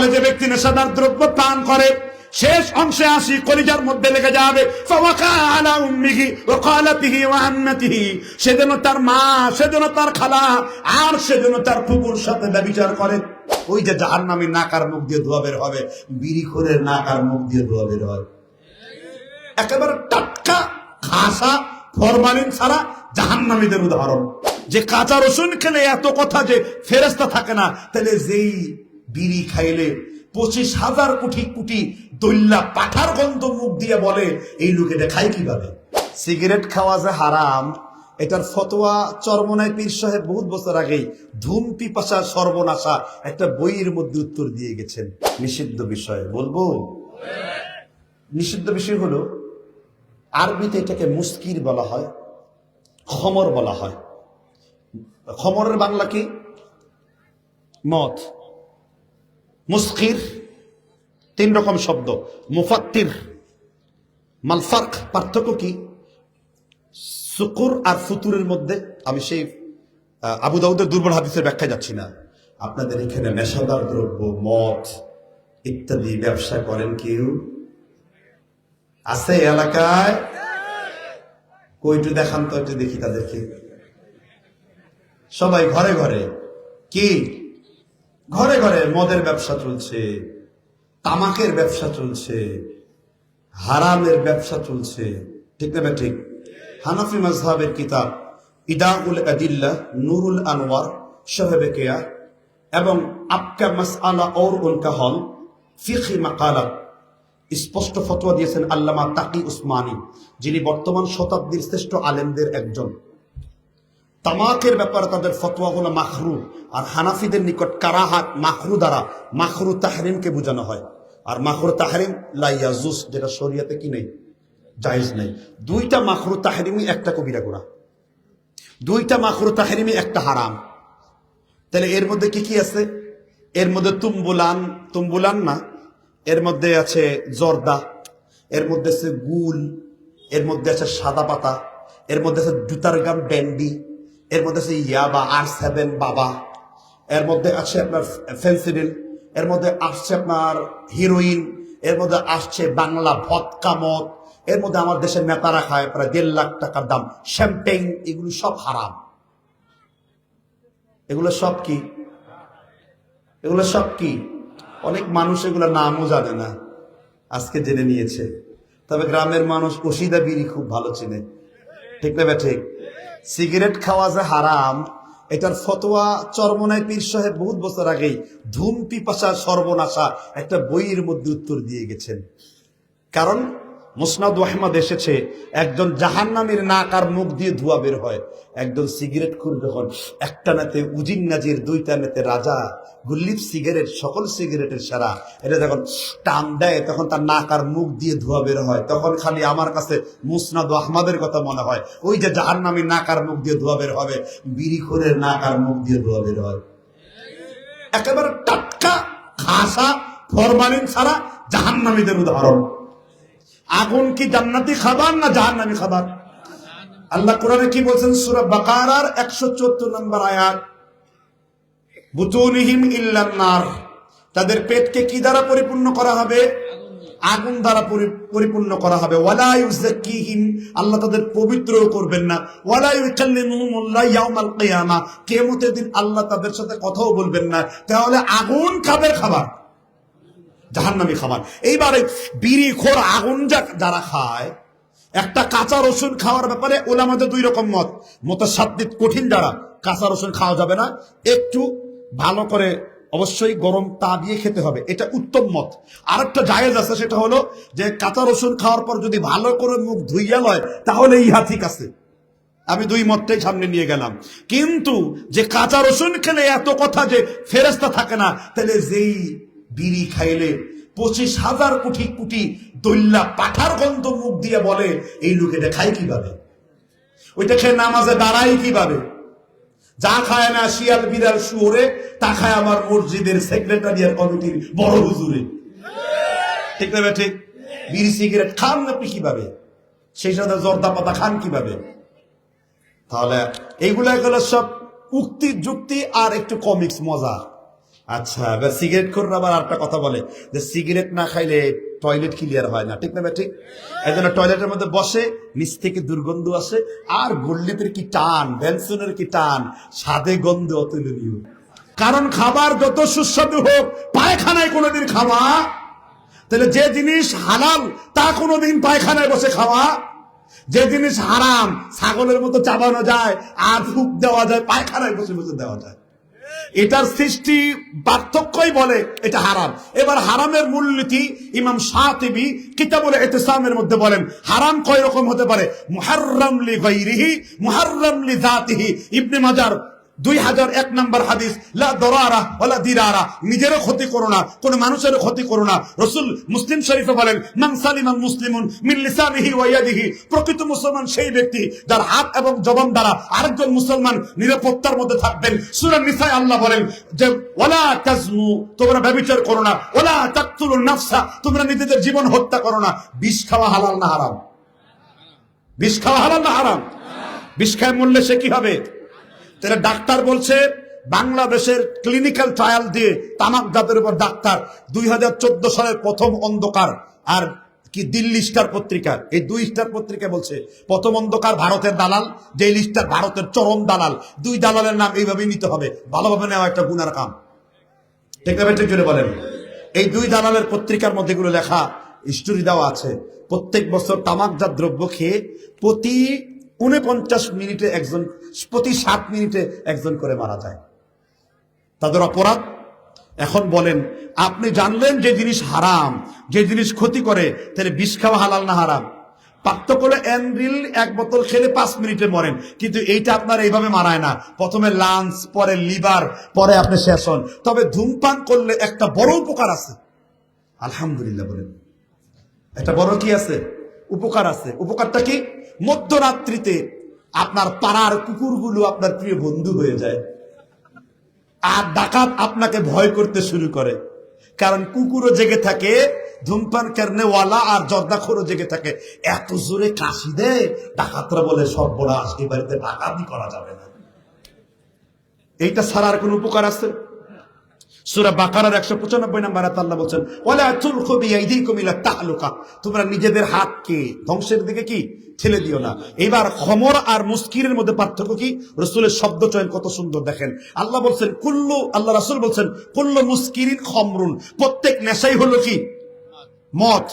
তাহলে যে ব্যক্তি নেশাদার দ্রব্য পান করে, শেষ অংশে আসি কলিজার মধ্যে লেগে যাবে। সেজন্য তার মা সেজন্য তার খালা, আর সেজন্য তার ফুপুর সাথে ব্যভিচার করে। ওই যে জাহান্নামী নাকার মুখ দিয়ে ধোয়া বের হবে, বিড়িখোরের নাকার মুখ দিয়ে ধোয়া বের হয়। একেবারে টাটকা, খাসা, ফরমালিন ছাড়া জাহান্নামীদের উদাহরণ। যে কাঁচা রসুন খেলে এত কথা যে ফেরেস্তা থাকে না, তাহলে যেই বিড়ি খাইলে পঁচিশ হাজার কোটি কোটি দৈল্লা পাঠার গন্ধ মুখ দিয়ে বলে, এই লোক এটা খায় কীভাবে? সিগারেট খাওয়া যে হারাম, এটার ফতোয়া চরমনায় পীর সাহেব বহুত বছর আগেই ধূম পিপাসা, সর্বনাশা একটা বইয়ের মধ্যে উত্তর দিয়ে গেছেন। নিষিদ্ধ বিষয়, বলব? নিষিদ্ধ বিষয় হলো, আরবিতে এটাকে মুস্কির বলা হয়, খমর বলা হয়। খমরের বাংলা কি? মদ। মুস্কির তিন রকম শব্দ। মুফাত্তির মালফার্ক পার্থক্য কি? সুকুর আর ফুতুরের মধ্যে আমি সেই আহ, আবু দাউদের দুর্বল হাদিসের ব্যাখ্যায় যাচ্ছি না। আপনাদের এখানে নেশাদার দ্রব্য মদ ইত্যাদি ব্যবসা করেন কেউ? আছে এলাকায়? কইটু দেখান তো দেখি তাদেরকে। সবাই ঘরে ঘরে। কি? ঘরে ঘরে মদের ব্যবসা চলছে, তামাকের ব্যবসা চলছে, হারামের ব্যবসা চলছে। ঠিক না ঠিক হানাফি মাজহাবের কিতাব, ইদাউল আদিল্লা, নুরুল আনোয়ার সাহেবে কেয়া, এবং আপকা মাসআলা और উনকা হল, ফিখি মাকালাত স্পষ্ট ফতোয়া দিয়েছেন আল্লামা তাকি উসমানী, যিনি বর্তমান শতাব্দীর শ্রেষ্ঠ আলেমদের একজন। তামাকের ব্যাপারে তাদের ফতোয়া হলো মাখরু। আর হানাফিদের নিকট কারাহাত মাখরু দ্বারা মাখরু তাহরিমকে বোঝানো হয়। আর মাখরু তাহরিম লাইয়াজুস যেটা শরিয়াতে কি নেই? জায়েজ নেই। দুইটা মাখরু তাহরিমি একটা কবিরা গোড়া। দুইটা মাখরু তাহরিমি একটা হারাম। তাহলে এর মধ্যে কি কি আছে? এর মধ্যে তুম্বুলান তুম্বুলান না, এর মধ্যে আছে জর্দা, এর মধ্যে আছে গুল, এর মধ্যে আছে সাদা পাতা, এর মধ্যে আছে জুতার গাম ব্যান্ডি এর মধ্যে আছে ইয়াবা আর সেভেন বাবা। এর মধ্যে আছে আপনার ফেন্সিডিল এর মধ্যে আসছে আপনার হিরোইন এর মধ্যে আসছে বাংলা ভৎকা মদ, এর মধ্যে আমার দেশের নেতারা খায় প্রায় দেড় লাখ টাকার দাম। শ্যাম্পেইন এগুলো সব হারাম। এগুলো সব কি? এগুলো সব কি? অনেক মানুষ এগুলো নামও জানে না। আজকে জেনে নিয়েছে। তবে গ্রামের মানুষ ওসিদা বিড়ি খুব ভালো চেনে। ঠিক না ঠিক? সিগারেট খাওয়া যে হারাম, এটার ফতোয়া চরমনায় পীর সাহেব বহুত বছর আগেই ধূম সর্বনাশা একটা বইয়ের মধ্যে উত্তর দিয়ে গেছেন। কারণ মুসনাদ আহমদ এসেছে, একজন জাহান্নামীর নাক আর মুখ দিয়ে ধোয়া বের হয়। একজন সিগারেট খুর যখন একটা নাতে উজিন নাজির, দুইটা নাতে রাজা। গুল্লিপ সিগারেট, সকল সিগারেটের সারা। এটা যখন টান দেয়, তখন তার নাক আর মুখ দিয়ে ধোয়া বের হয়। তখন খালি আমার কাছে মুসনাদ আহমদের কথা মনে হয়। ওই যে জাহান্নামীর নাক আর মুখ দিয়ে ধোয়া বের হবে, বিড়িখোরের নাক আর মুখ দিয়ে ধোয়া বের হয়। একেবারে টাটকা, খাসা, ফরমালিন ছাড়া জাহান্নামীদের উদাহরণ। আগুন কি জান্নাতি খাবার না জাহান্নামী খাবার? আল্লাহ কোরআনে কি বলছেন? সূরা বাকারার 174 নম্বর আয়াত। বুতুনিহিম ইল্লান নার। তাদের পেটকে কি দ্বারা পরিপূর্ণ করা হবে? আগুন দ্বারা পরিপূর্ণ করা হবে। ওয়ালা ইউযাক্কিহিম। আল্লাহ তাদের পবিত্র করবেন না। ওয়ালা ইউকাল্লিমুহুমুল্লাহ ইয়াউমাল কিয়ামা। কিয়ামতের দিন আল্লাহ তাদের সাথে কথাও বলবেন না। তাহলে আগুন খাবের খাবার? জাহান্নামী খাবার এইবারে বিড়ি, খোর, আগুন যারা খায়, একটা কাঁচা রসুন খাওয়ার ব্যাপারে ওলা ওলামাদের দুই রকম মত। মত সাদ্দিত কঠিন যারা, কাঁচা রসুন খাওয়া যাবে না। একটু ভালো করে অবশ্যই গরম তা দিয়ে খেতে হবে, এটা উত্তম মত। আরেকটা জায়েজ আছে, সেটা হলো যে কাঁচা রসুন খাওয়ার পর যদি ভালো করে মুখ ধুইয়া লয়, তাহলে ইহা ঠিক আছে। আমি দুই মতটাই সামনে নিয়ে গেলাম। কিন্তু যে কাঁচা রসুন খেলে এত কথা যে ফেরেস্তা থাকে না, তাহলে যেই বিড়ি খাইলে পঁচিশ হাজার কোটি কোটি দৈল্লা পাঠার গন্ধ মুখ দিয়ে বলে, এই লোক এটা খায় কীভাবে? ওইটা খেয়ে নামাজে দাঁড়াই কীভাবে? যা খায় না শিয়াল বিড়াল শুয়োরে, তা খায় আমার মসজিদের সেক্রেটারিয়ার কমিটির বড় হুজুরে। ঠিক না ঠিক? বিড়ি সিগারেট খান আপনি কীভাবে? সেই সাথে জর্দা পাতা খান কীভাবে? তাহলে এইগুলা সব উক্তি, যুক্তি আর একটু কমিক্স মজা। আচ্ছা এবার সিগারেট খোররা আবার একটা কথা বলে যে সিগারেট না খাইলে টয়লেট ক্লিয়ার হয় না, ঠিক না ঠিক? এই জন্য টয়লেটের মধ্যে বসে, নিচ থেকে দুর্গন্ধ আসে, আর গোল্লিপের কি টান বেনসনের কি টান, স্বাদে গন্ধ অতুলনীয়। কারণ খাবার যত সুস্বাদু হোক, পায়খানায় কোনোদিন খাওয়া, তাহলে যে জিনিস হালাল, তা কোনোদিন পায়খানায় বসে খাওয়া, যে জিনিস হারাম, ছাগলের মতো চাবানো যায়, আর ফুক দেওয়া যায়, পায়খানায় বসে বসে দেওয়া যায়। এটার সৃষ্টি পার্থক্যই বলে এটা হারাম। এবার হারামের মূলনীতি ইমাম শাহিবি কিতাবুল এতেসামের মধ্যে বলেন, হারাম কয় রকম হতে পারে? মুহাররাম লি গায়রিহি, মুহাররাম লি জাতিহি ইবনে মাজার দুই হাজার এক নম্বর হাদিস, লা দরারা ওলা দিরারা। নিজেরও ক্ষতি করো না, কোন মানুষেরও ক্ষতি করো না। রসুল মুসলিম শরীফে বলেন, মান সালিমান মুসলিমুন মিন প্রকৃত মুসলমান সেই ব্যক্তি যার হাত এবং জবান দ্বারা আরেকজন মুসলমান নিরাপত্তার মধ্যে থাকবেন। নিসায় আল্লাহ বলেন যে, ওয়ালা তাজনু তোমরা ব্যভিচার করো না। তাকতুলুন নাফসা, তোমরা নিজেদের জীবন হত্যা করো না। বিষ খাওয়া হালাল না হারাম? বিষ খাওয়া হালাল না হারাম? বিষ খায় মরলে সে কি হবে? তাহলে ডাক্তার বলছে, বাংলাদেশের ক্লিনিক্যাল ট্রায়াল দিয়ে তামাক জাতের উপর ডাক্তার। দুই হাজার চোদ্দ সালের প্রথম অন্ধকার আর কি দিল্লি স্টার পত্রিকা। এই দুই স্টার পত্রিকা বলছে, প্রথম অন্ধকার ভারতের দালাল যে লিস্টার ভারতের চরম দালাল। দুই দালালের নাম এইভাবেই নিতে হবে, ভালোভাবে নেওয়া একটা গুনার কাম। ঠিক না ঠিক জোরে বলেন। এই দুই দালালের পত্রিকার মধ্যে গুলো লেখা স্টোরি দেওয়া আছে। প্রত্যেক বছর তামাকজাত দ্রব্য খেয়ে প্রতি উনপঞ্চাশ মিনিটে একজন, প্রতি সাত মিনিটে একজন করে মারা যায়। তাদের অপরাধ? এখন বলেন, আপনি জানলেন যে জিনিস হারাম, যে জিনিস ক্ষতি করে, তাহলে বিষ খাওয়া হালাল না হারাম? পার্থক্য হলো এনরিল এক বোতল খেলে পাঁচ মিনিটে মরেন, কিন্তু এইটা আপনার এইভাবে মারায় না। প্রথমে লাঞ্চ, পরে লিভার, পরে আপনি শেষ হন তবে ধূমপান করলে একটা বড় উপকার আছে। আলহামদুলিল্লাহ বলেন। একটা বড় কি আছে? উপকার আছে। উপকারটা কি? মধ্যরাত্রিতে আপনার পাড়ার কুকুরগুলো আপনার প্রিয় বন্ধু হয়ে যায়। আর ডাকাত আপনাকে ভয় করতে শুরু করে। কারণ কুকুরও জেগে থাকে, ধূমপান কেরনেওয়ালা আর জর্দাখোরও জেগে থাকে। এত জোরে কাশি দেয়, ডাকাতরা বলে, সব বড় এই বাড়িতে ডাকাতি করা যাবে না। এইটা ছাড়া আর কোন উপকার আছে? সুরা বাকারার একশো পঁচানব্বই নাম্বার আল্লাহ বলছেন ওলা তুল কবি এইদিক মিলা তাহলুকা। তোমরা নিজেদের হাতকে ধ্বংসের দিকে কি? ঠেলে দিও না। এবার খমর আর মুস্কিরের মধ্যে পার্থক্য কি? রসুলের শব্দ চয়ন কত সুন্দর, দেখেন। আল্লাহ বলছেন, কুল্লু আল্লাহ রাসুল বলছেন, কুল্লু মুস্কিরিন খমরুন। প্রত্যেক নেশাই হলো কি? মদ।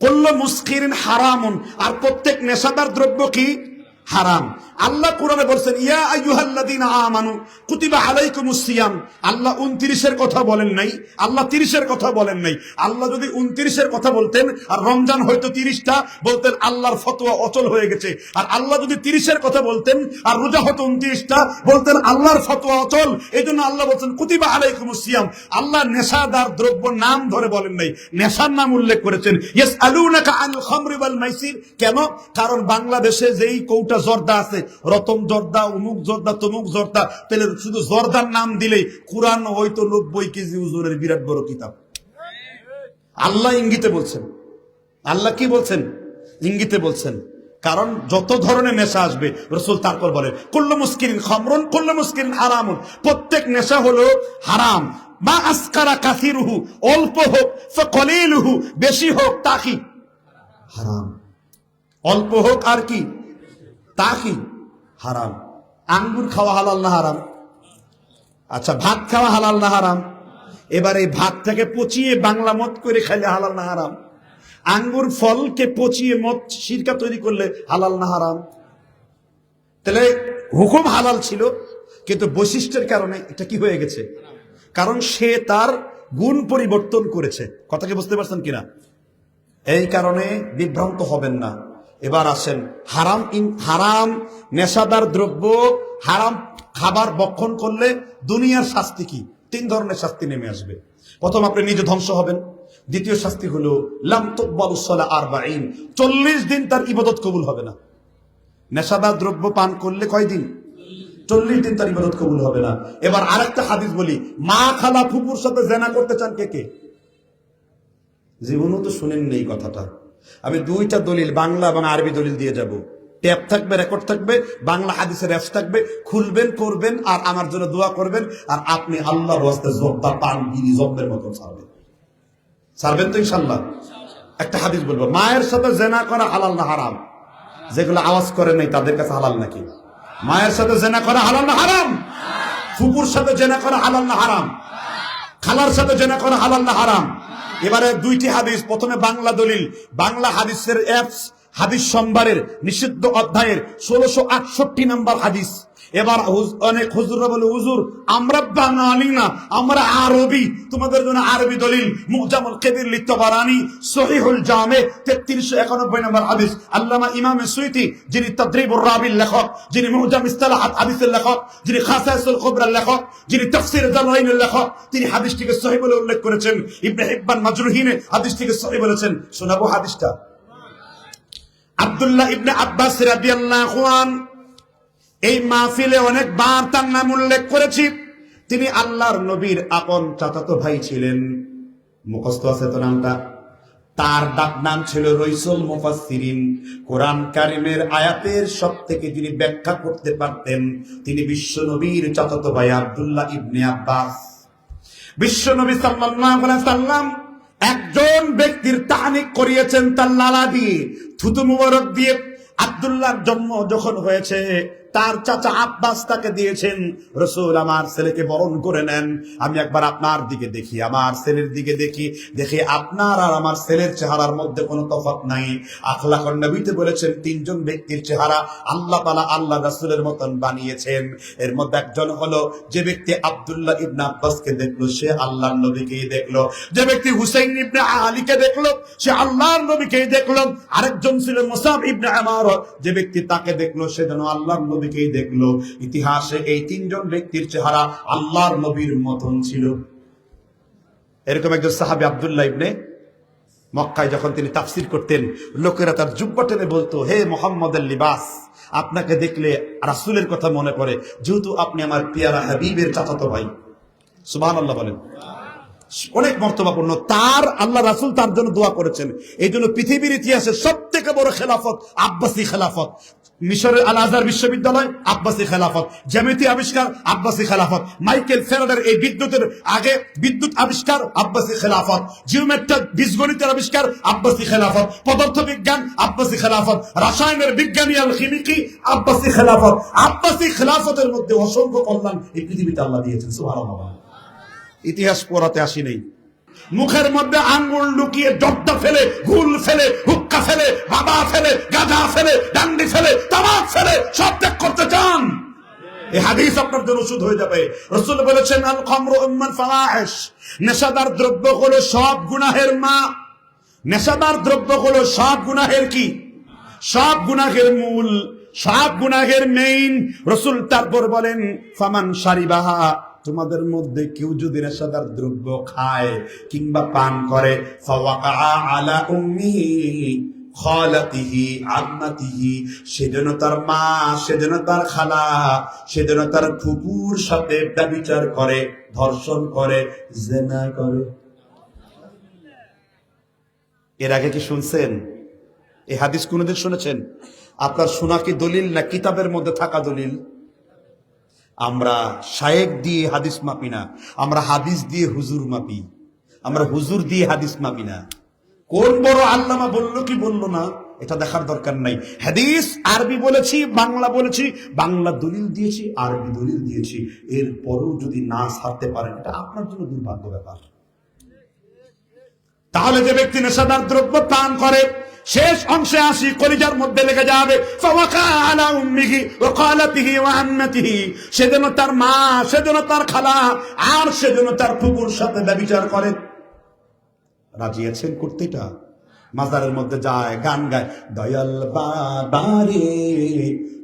কুল্লু মুস্কিরিন হারামুন। আর প্রত্যেক নেশাদার দ্রব্য কি? হারাম। আল্লাহ কোরআনে বলছেন, ইয়া আইয়ুহাল্লাযীনা আমানু কুতিবা আলাইকুমুস সিয়াম। আল্লাহ 29 এর কথা বলেন নাই। আল্লাহ 30 এর কথা বলেন নাই। আল্লাহ যদি 29 এর কথা বলতেন, আর রমজান হয়তো 30টা বলতেন আল্লাহর ফতোয়া অচল হয়ে গেছে। আর আল্লাহ যদি 30 এর কথা বলতেন, আর রোজা হতো 29টা বলতেন আল্লাহর ফতোয়া অচল। এইজন্য আল্লাহ বলছেন, কুতিবা আলাইকুমুস সিয়াম। আল্লাহ নেশাদার দ্রব্য নাম ধরে বলেন নাই। নেশার নাম উল্লেখ করেছেন। ইয়াসআলুনাকা আনিল খামরি ওয়াল মাইসির। কেন? কারণ বাংলাদেশে যেই কৌটা জর্দা আছে। রতন জর্দা অমুক জর্দা তমুক জর্দা। তাহলে শুধু জর্দার নাম দিলেই কোরআন হয়তো নব্বই কেজি ওজনের বিরাট বড় কিতাব। আল্লাহ ইঙ্গিতে বলছেন। আল্লাহ কি বলছেন? ইঙ্গিতে বলছেন, কারণ যত ধরনের নেশা আসবে, রসুল তারপর বলে কুল্ল মুস্কিরিন খমরন, কুল্ল মুস্কিরিন হারামুন। প্রত্যেক নেশা হলো হারাম। বা আসকারা কাসিরুহু, অল্প হোক কলিলুহু বেশি হোক, তা কি? হারাম। অল্প হোক আর কি? তা কি? হারাম। আঙ্গুর খাওয়া হালাল না হারাম? আচ্ছা ভাত খাওয়া হালাল না হারাম? এবার এই ভাতটাকে পচিয়ে বাংলা মত করে খাইলে হালাল না হারাম? আঙ্গুর ফলকে পচিয়ে মদ সিরকা তৈরি করলে হালাল না হারাম? তাহলে হুকুম হালাল ছিল, কিন্তু বৈশিষ্ট্যের কারণে এটা কি হয়ে গেছে? কারণ সে তার গুণ পরিবর্তন করেছে। কথাকে বুঝতে পারছেন কিনা? এই কারণে বিভ্রান্ত হবেন না। এবার আসেন, হারাম হারাম নেশাদার দ্রব্য, হারাম খাবার বক্ষণ করলে দুনিয়ার শাস্তি কি? তিন ধরনের শাস্তি নেমে আসবে। প্রথম, আপনি নিজে ধ্বংস হবেন। দ্বিতীয় শাস্তি হলো চল্লিশ দিন তার ইবাদত কবুল হবে না। নেশাদার দ্রব্য পান করলে কয়দিন চল্লিশ দিন তার ইবাদত কবুল হবে না। এবার আরেকটা হাদিস বলি, মা খালা ফুপুর সাথে জেনা করতে চান কে কে? জীবনও তো শুনেন নেই কথাটা। আমি দুইটা দলিল, বাংলা এবং আরবি দলিল দিয়ে যাব। ট্যাপ থাকবে, রেকর্ড থাকবে, বাংলা হাদিসের অ্যাপস থাকবে, খুলবেন, করবেন, আর আমার জন্য দোয়া করবেন, আর আপনি আল্লাহর ওয়াস্তে জব্বা পান, বিড়ি জব্বের মতো ছাড়বেন। ছাড়বেন তো ইনশাল্লাহ একটা হাদিস বলব, মায়ের সাথে জেনা করা হালাল না হারাম? যেগুলো আওয়াজ করে নাই, তাদের কাছে হালাল নাকি? মায়ের সাথে জেনা করা হালাল না হারাম? ফুপুর সাথে জেনা করা হালাল না হারাম? খালার সাথে জেনা করা হালাল না হারাম? এবারে দুইটি হাদিস। প্রথমে বাংলা দলিল। বাংলা হাদিসের অ্যাপস হাদিস সম্ভারের নিষিদ্ধ অধ্যায়ের ষোলোশো আটষট্টি নম্বর হাদিস। এবার অনেক হুজুররা বলে, হুজুর, আমরা বাঙালি না, আমরা আরবি। তোমাদের জন্য আরবি দলিল। মুজামুল কেবির লিত্তবারানি সহিহুল জামে, তেত্রিশশো একানব্বই নম্বর হাদিস। আল্লামা ইমাম সুইতি, যিনি তদ্রিবুর রাবির লেখক, যিনি মুজাম ইস্তালাহাত হাদিসের লেখক, যিনি খাসাইসুল কুবরার লেখক, যিনি তাফসির জালাইনের লেখক, তিনি হাদিসটিকে সহি বলে উল্লেখ করেছেন। ইবনে হিব্বান মাজরুহিনে হাদিসটিকে সহি বলেছেন। শোনাবো হাদিসটা। আব্দুল্লাহ ইবনে আব্বাস রাদিয়াল্লাহু আনহু এই মাহফিলে অনেকবার তার নাম উল্লেখ করেছি। তিনি আল্লাহর নবীর আপন চাচাতো ভাই ছিলেন। মুখস্থ আছে তো নামটা? তার ডাক নাম ছিল রইসুল মুফাসসিরিন। কোরআন কারিমের আয়াতের সব থেকে যিনি ব্যাখ্যা করতে পারতেন, তিনি বিশ্ব নবীর চাচাতো ভাই আব্দুল্লাহ ইবনে আব্বাস। বিশ্ব নবী সাল্লাল্লাহু আলাইহি সাল্লাম একজন ব্যক্তির তাহানিক করিয়েছেন তার লালা দিয়ে থুতু মুবারক দিয়ে। আব্দুল্লাহর জন্ম যখন হয়েছে তার চাচা আব্বাস তাকে দিয়েছেন, রসুল, আমার ছেলেকে বরণ করে নেন। আমি একবার আপনার দিকে দেখি, আমার ছেলের দিকে দেখি। দেখি আপনার আর আমার ছেলের চেহারার মধ্যে কোনো তফাৎ নাই। আখলাকর নবীতে বলেছেন, তিনজন ব্যক্তির চেহারা আল্লাহ তালা আল্লাহ রাসূলের মতন বানিয়েছেন। এর মধ্যে একজন হলো, যে ব্যক্তি আব্দুল্লাহ ইবনে আব্বাসকে দেখল, সে আল্লাহর নবীকেই দেখল। যে ব্যক্তি হুসেন ইবনে আলীকে দেখল, সে আল্লাহর নবীকেই দেখল। আরেকজন ছিল মুসাব ইবনে আমার যে ব্যক্তি তাকে দেখল, সে যেন আল্লাহর নবীকেই দেখল। ইতিহাসে এই তিনজন ব্যক্তির চেহারা আল্লাহর নবীর মতন ছিল। এরকম একজন সাহাবী আব্দুল্লাহ ইবনে মক্কায় যখন তিনি তাফসির করতেন, লোকেরা তার জুব্বা টেনে বলতো, হে মোহাম্মদের লিবাস, আপনাকে দেখলে রাসূলের কথা মনে পড়ে, যেহেতু আপনি আমার পিয়ারা হাবিবের চাচাতো ভাই। সুবহানাল্লাহ বলেন। অনেক মর্তবাপূর্ণ। তার, আল্লাহ রাসুল তার জন্য দোয়া করেছেন। এই জন্য পৃথিবীর ইতিহাসে সব থেকে বড় খেলাফত আব্বাসী খেলাফত। মিশরের আল আজহার বিশ্ববিদ্যালয়, আব্বাসী খেলাফত। জ্যামিতি আবিষ্কার, আব্বাসী খেলাফত। মাইকেল ফেরাডের এই বিদ্যুতের আগে বিদ্যুৎ আবিষ্কার, আব্বাসী খেলাফত। জিওমেট্রিক বীজগণিতের আবিষ্কার, আব্বাসী খেলাফত। পদার্থ বিজ্ঞান আব্বাসী খেলাফত। রাসায়নের বিজ্ঞানী আল খিমিকি আব্বাসী খেলাফত। আব্বাসী খেলাফতের মধ্যে অসংখ্য কল্যাণ এই পৃথিবীতে আল্লাহ দিয়েছেন, সুবহানাল্লাহ। ইতিহাস পড়াতে আসি নেই। মুখের মধ্যে আঙ্গুল লুকিয়ে জর্দা ফেলে গুল ফেলে, হুক্কা ফেলে, বাবা ফেলে গাঁজা ফেলে, ডান্ডি ফেলে, তামাক ফেলে, সব ত্যাগ করতে চান। নেশাদার দ্রব্য সব গুনাহের মা। নেশাদার দ্রব্য সব গুনাহের কি? সব গুনাহের মূল, সব গুনাহের রসুল তারপর বলেন, ফামান সারিবাহা তোমাদের মধ্যে কেউ যদি নেশাদার দ্রব্য খায় কিংবা পান করে আলা খালাতিহি, আম্মাতিহি, সেজন্য তার মা, সেজন্য তার খালা, সেজন্য তার ফুপুর সাথে ব্যভিচার করে, ধর্ষণ করে, জেনা করে। এর আগে কি শুনছেন? এই হাদিস কোনদিন শুনেছেন? আপনার শোনা কি দলিল না কিতাবের মধ্যে থাকা দলিল? আমরা শায়েক দিয়ে হাদিস মাপি না, আমরা হাদিস দিয়ে হুজুর মাপি, আমরা হুজুর দিয়ে হাদিস মাপি না। কোন বড় আল্লামা বলল কি বলল না, এটা দেখার দরকার নাই। হাদিস আরবি বলেছি, বাংলা বলেছি, বাংলা দলিল দিয়েছি, আরবি দলিল দিয়েছি। এরপরও যদি না ছাড়তে পারেন, এটা আপনার জন্য দুর্ভাগ্য ব্যাপার। তাহলে যে ব্যক্তি নেশাদার দ্রব্য পান করে, শেষ অংশে আসি কলিজার মধ্যে লেগে যাবে। সেজন্য তার মা, সেজন্য তার খালা, আর সেজন্য তার ফুপুর সাথে ব্যভিচার করে। রাজি আছেন করতে এটা মাজারের মধ্যে যায়, গান গায়, দয়াল বাবারে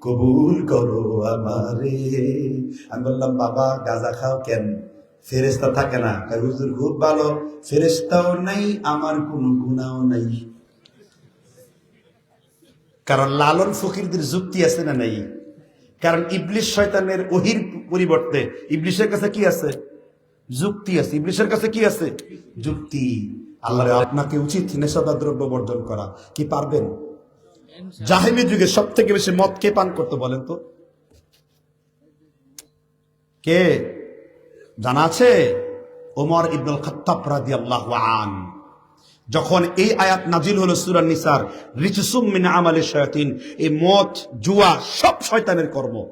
কবুল করো আমারে। আমি বললাম, বাবা, গাজা খাও কেন? ফেরেস্তা থাকে না। হুজুর খুব ভালো। ফেরেস্তাও নাই, আমার কোনো গুণাও নাই। কারণ লালন ফকিরদের যুক্তি আছে না নাই? কারণ ইবলিশ শয়তানের ওহির পরিবর্তে ইবলিশের কাছে কি আছে? যুক্তি আছে। ইবলিশের কাছে কি আছে? যুক্তি। আল্লাহ আপনাকে উচিত নেশাদার দ্রব্য বর্জন করা। কি পারবেন? জাহিলি যুগে সব থেকে বেশি মদ কে পান করতে বলেন তো? কে? জানা আছে? ওমর ইবনুল খত্তাব রাদিয়াল্লাহু আন। যখন এই আয়াত নাজিল হলো সূরা নিসার, রিজসুম মিন আমালি শায়াতিন, এই মদ, জুয়া সব শয়তানের কর্ম।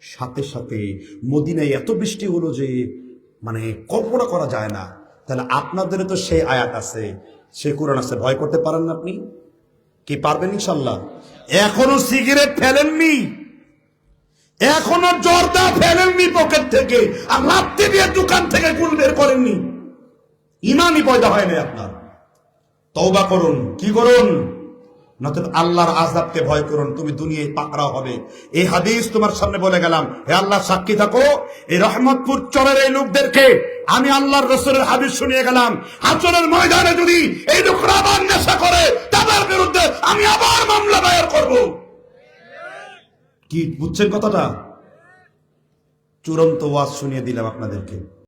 সাথে সাথে মদিনায় এত বৃষ্টি হলো যে মানে কল্পনা করা যায় না। তাহলে আপনাদের তো সেই আয়াত আছে। সে কোরআন আছে। ভয় করতে পারেন না আপনি? কি পারবেন ইনশাল্লাহ? এখনও সিগারেট ফেলেননি? এখনও জর্দা ফেলেননি পকেট থেকে আর লাত্তি দিয়ে দোকান থেকে কুল বের করেননি। ইমানই পয়দা হয় না আপনার। তওবা করুন। কি করুন? নতুন আল্লাহর আজাবকে ভয় করুন, তুমি দুনিয়ায় পাকড়া হবে। এই হাদিস তোমার সামনে বলে গেলাম। হে আল্লাহ সাক্ষী থাকো, এই রহমতপুর চরের এই লোকদেরকে আমি আল্লাহর রসুলের হাদিস শুনিয়ে গেলাম। হাজরের ময়দানে যদি এই লোকরা আবার নেশা করে, তাদের বিরুদ্ধে আমি আবার মামলা দায়ের করব। কি বুঝছেন কথাটা? চূড়ান্ত ওয়াজ শুনিয়ে দিলাম আপনাদেরকে।